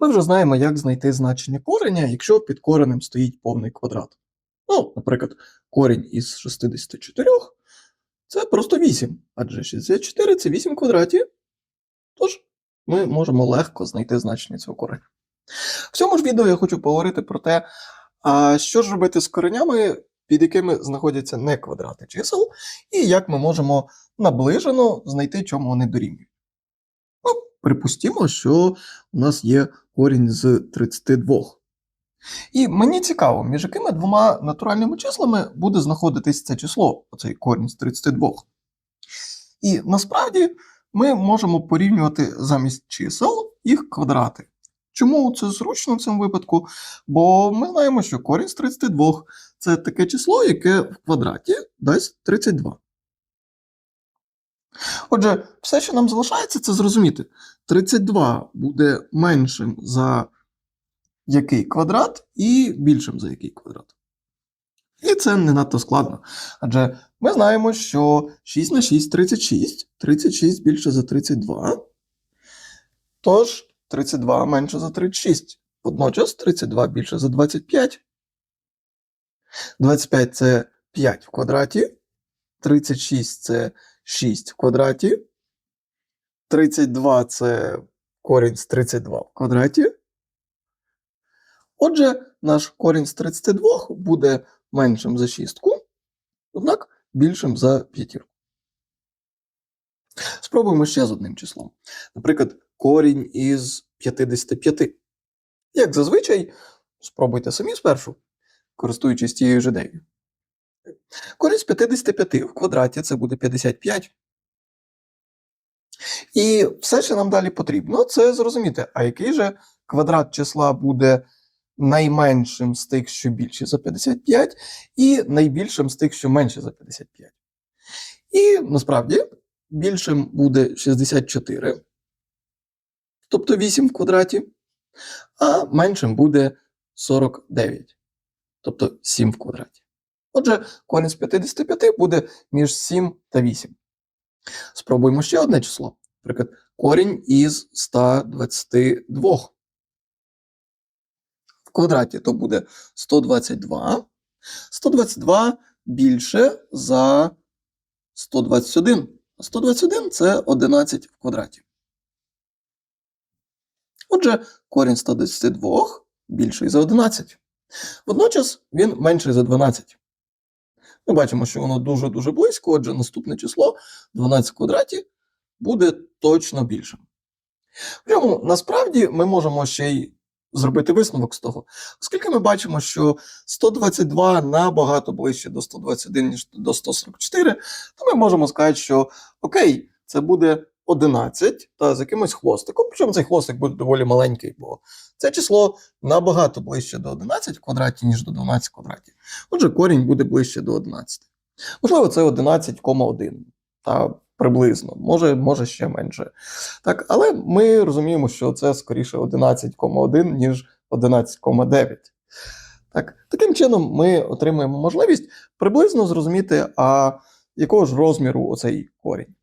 Ми вже знаємо, як знайти значення кореня, якщо під коренем стоїть повний квадрат. Ну, наприклад, корінь із 64 це просто 8, адже 64 це 8 квадратів. Тож ми можемо легко знайти значення цього кореня. В цьому ж відео я хочу поговорити про те, що ж робити з коренями, під якими знаходяться не квадрати чисел, і як ми можемо наближено знайти, чому вони дорівнюють. Припустімо, що у нас є корінь з 32. І мені цікаво, між якими двома натуральними числами буде знаходитись це число, оцей корінь з 32. І насправді ми можемо порівнювати замість чисел їх квадрати. Чому це зручно в цьому випадку? Бо ми знаємо, що корінь з 32 це таке число, яке в квадраті дасть 32. Отже, все, що нам залишається, це зрозуміти. 32 буде меншим за який квадрат і більшим за який квадрат. І це не надто складно. Адже ми знаємо, що 6 на 6 36, 36 більше за 32. Тож 32 менше за 36. Водночас 32 більше за 25. 25 це 5 в квадраті. 36 це 6 в квадраті. 32 це корінь з 32 в квадраті. Отже, наш корінь з 32 буде меншим за шістку, однак більшим за п'ятірку. Спробуємо ще з одним числом. Наприклад, корінь із 55. Як зазвичай, спробуйте самі спершу, користуючись тією ж ідеєю. Корінь з 55 в квадраті це буде 55. І все, що нам далі потрібно, це зрозуміти, а який же квадрат числа буде найменшим з тих, що більше за 55, і найбільшим з тих, що менше за 55. І насправді більшим буде 64, тобто 8 в квадраті, а меншим буде 49, тобто 7 в квадраті. Отже, корінь з 55 буде між 7 та 8. Спробуємо ще одне число. Наприклад, корінь із 122. В квадраті то буде 122. 122 більше за 121. 121 це 11 в квадраті. Отже, корінь 122 більший за 11. Водночас він менший за 12. Ми бачимо, що воно дуже-дуже близько, отже, наступне число 12 в квадраті буде точно більшим. Прямо насправді ми можемо ще й зробити висновок з того, оскільки ми бачимо, що 122 набагато ближче до 121, ніж до 144, то ми можемо сказати, що окей, це буде 11 та з якимось хвостиком. Причому цей хвостик буде доволі маленький, бо це число набагато ближче до 11 в квадраті, ніж до 12 в квадраті. Отже, корінь буде ближче до 11. Можливо, це 11,1. Та приблизно, може, може ще менше. Так, але ми розуміємо, що це скоріше 11,1, ніж 11,9. Так, таким чином, ми отримуємо можливість приблизно зрозуміти, а якого ж розміру оцей корінь.